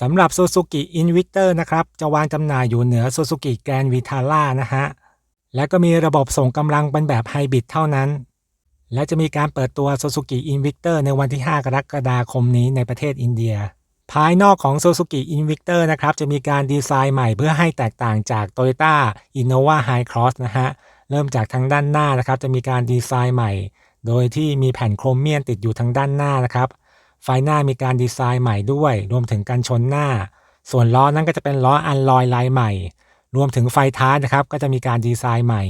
สำหรับ Suzuki Invictor นะครับ จะวางจำหน่ายอยู่เหนือ Suzuki Grand Vitara นะฮะ และก็มีระบบส่งกำลังเป็นแบบไฮบริดเท่านั้น และจะมีการเปิดตัว Suzuki Invictor ในวันที่ 5 กรกฎาคมนี้ในประเทศอินเดีย ภายนอกของ Suzuki Invictor นะครับ จะมีการดีไซน์ใหม่เพื่อให้แตกต่างจาก Toyota Innova High Cross นะฮะ เริ่มจากทางด้านหน้านะครับ จะมีการดีไซน์ใหม่ โดยที่มีแผ่นโครเมียมติดอยู่ทางด้านหน้านะครับ ไฟหน้ามีการดีไซน์ใหม่ด้วย รวมถึงกันชนหน้า ส่วนล้อนั้นก็จะเป็นล้ออันลอยลายใหม่ รวมถึงไฟท้ายนะครับ ก็จะมีการดีไซน์ใหม่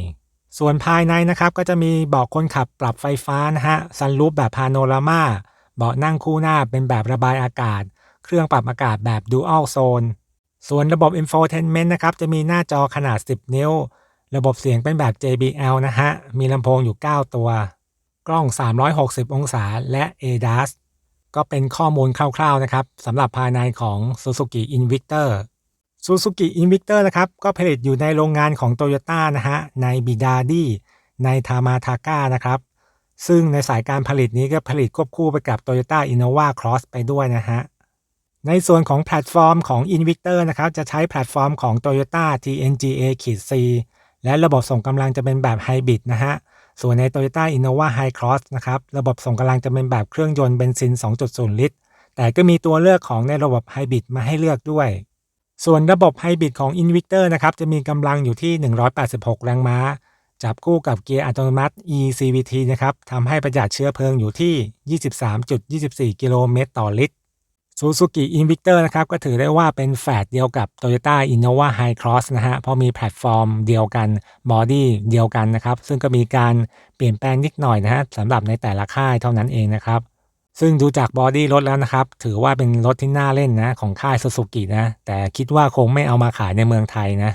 ส่วนภายในนะครับก็จะมีเบาะคนขับปรับไฟฟ้านะฮะซันรูฟแบบพาโนรามาเบาะนั่งคู่หน้าเป็นแบบระบายอากาศ เครื่องปรับอากาศแบบ Dual Zone ส่วนระบบ Infotainment นะครับจะมีหน้าจอขนาด 10 นิ้ว ระบบเสียงเป็นแบบ JBL นะฮะ มีลำโพงอยู่ 9 ตัว กล้อง 360 องศาและ ADAS ก็เป็นข้อมูลคร่าวๆนะครับสำหรับภายในของ Suzuki Invictor Suzuki Invictor นะครับก็ผลิตอยู่ในโรงงานของ Toyota นะฮะในบิดาดีในทามาทากานะครับ ซึ่งในสายการผลิตนี้ก็ผลิตควบคู่ไปกับ Toyota Innova Cross ไปด้วยนะฮะในส่วนของแพลตฟอร์มของ Invictor นะครับจะใช้แพลตฟอร์มของ Toyota TNGA-C และระบบส่งกำลังจะเป็นแบบไฮบริดนะฮะ ส่วนใน Toyota Innova High Cross นะครับ ระบบส่งกำลังจะเป็นแบบเครื่องยนต์เบนซิน 2.0 ลิตร แต่ก็มีตัวเลือกของในระบบไฮบริดมาให้เลือกด้วย ส่วนระบบไฮบริดของ Invictor นะครับ จะมีกำลังอยู่ที่ 186 แรงม้า จับคู่กับเกียร์อัตโนมัติ eCVT นะครับทำให้ประหยัดเชื้อเพลิงอยู่ที่ 23.24 กิโลเมตรต่อลิตร ซูซูกิอินวิกเตอร์นะครับก็ถือได้ว่าเป็นแฝดเดียวกับ Toyota Innova High Cross นะฮะเพราะมีแพลตฟอร์มเดียวกันบอดี้เดียวกันนะครับซึ่งก็มีการเปลี่ยนแปลงนิดหน่อยนะฮะสำหรับในแต่ละค่ายเท่านั้นเองนะครับซึ่งดูจากบอดี้รถแล้วนะครับ ถือว่าเป็นรถที่น่าเล่นนะ ของค่ายซูซูกินะ แต่คิดว่าคงไม่เอามาขายในเมืองไทยนะ